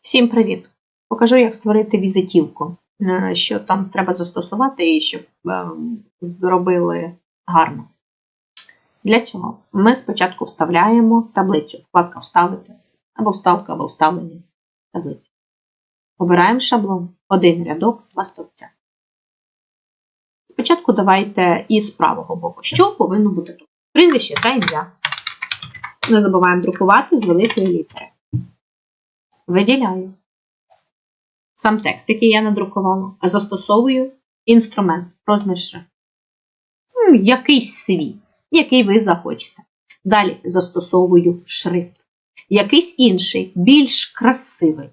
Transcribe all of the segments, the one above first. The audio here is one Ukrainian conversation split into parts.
Всім привіт! Покажу, як створити візитівку, е, що там треба застосувати і щоб е, зробили гарно. Для цього ми спочатку вставляємо таблицю, вкладка Вставити, або вставка, або вставлені таблиці. Обираємо шаблон, один рядок, два стовпця. Спочатку давайте із правого боку, що повинно бути тут. Прізвище та ім'я. Не забуваємо друкувати з великої літери. Виділяю сам текст, який я надрукувала, застосовую інструмент, розмір шрифту. Ну, Якийсь свій, який ви захочете. Далі застосовую шрифт. Якийсь інший, більш красивий.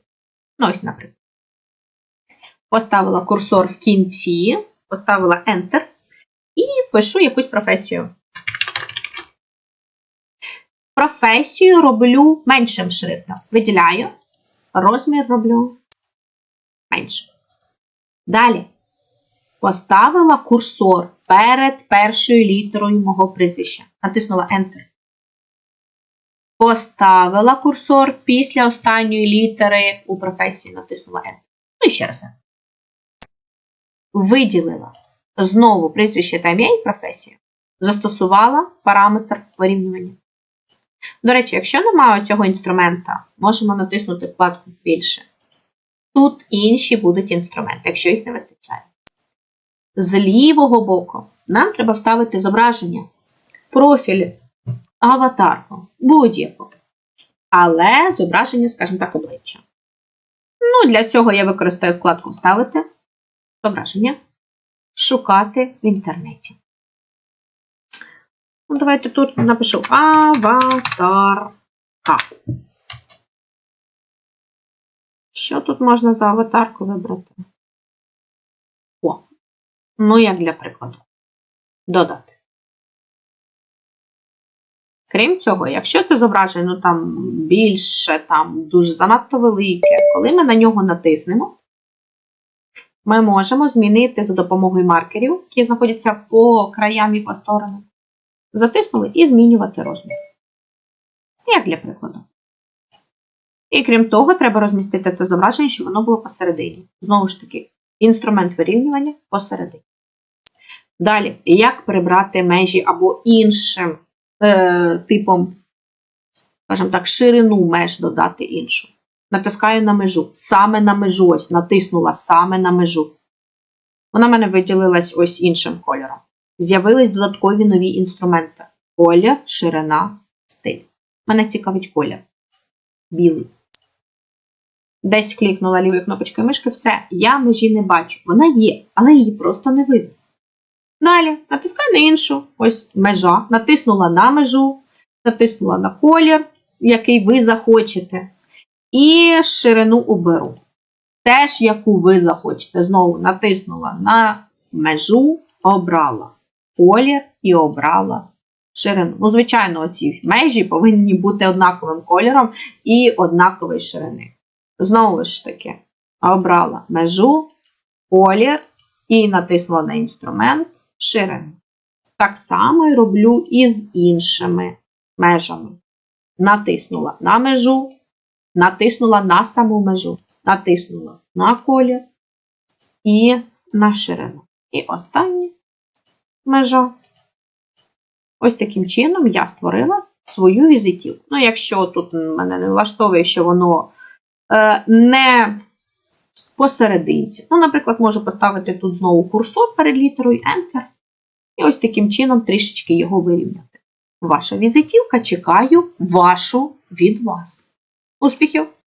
Ну, ось, наприклад. Поставила курсор в кінці, поставила Enter і пишу якусь професію. Професію роблю меншим шрифтом. Виділяю. Розмір роблю менше. Далі поставила курсор перед першою літерою мого прізвища. Натиснула Enter. Поставила курсор після останньої літери у професії. Натиснула Enter. Ну і ще раз. Виділила знову прізвище та ім'я і професію. Застосувала параметр вирівнювання. До речі, якщо немає цього інструмента, можемо натиснути вкладку більше. Тут інші будуть інструменти, якщо їх не вистачає. З лівого боку нам треба вставити зображення, профіль, аватарку, будь-яку. Але зображення, скажімо так, обличчя. Ну, для цього я використаю вкладку Вставити зображення, шукати в інтернеті. Ну, давайте тут напишу аватарка. Що тут можна за аватарку вибрати? О, ну, як для прикладу. Додати. Крім цього, якщо це зображення ну, там більше, там дуже занадто велике, коли ми на нього натиснемо, ми можемо змінити за допомогою маркерів, які знаходяться по краям і по сторонам. Затиснули і змінювати розмір. Як для прикладу. І крім того, треба розмістити це зображення, щоб воно було посередині. Знову ж таки, інструмент вирівнювання посередині. Далі, як прибрати межі або іншим е, типом, скажімо так, ширину меж додати іншу. Натискаю на межу. Саме на межу. Ось натиснула саме на межу. Вона в мене виділилась ось іншим кольором. З'явились додаткові нові інструменти. Колір, ширина, стиль. Мене цікавить колір. Білий. Десь клікнула лівою кнопочкою мишки, все, я межі не бачу. Вона є, але її просто не видно. Далі натискаю на іншу, ось межа. Натиснула на межу, натиснула на колір, який ви захочете. І ширину уберу. Теж, яку ви захочете. Знову натиснула на межу, обрала колір і обрала ширину. Ну, звичайно, оці межі повинні бути однаковим кольором і однакової ширини. Знову ж таки, обрала межу, колір і натиснула на інструмент ширину. Так само і роблю і з іншими межами. Натиснула на межу, натиснула на саму межу, натиснула на колір і на ширину. І остання межа. Ось таким чином я створила свою візитівку. Ну, якщо тут мене не влаштовує, що воно е, не посерединці. Ну, наприклад, можу поставити тут знову курсор перед літерою Enter. І ось таким чином трішечки його вирівняти. Ваша візитівка чекаю вашу від вас. Успіхів!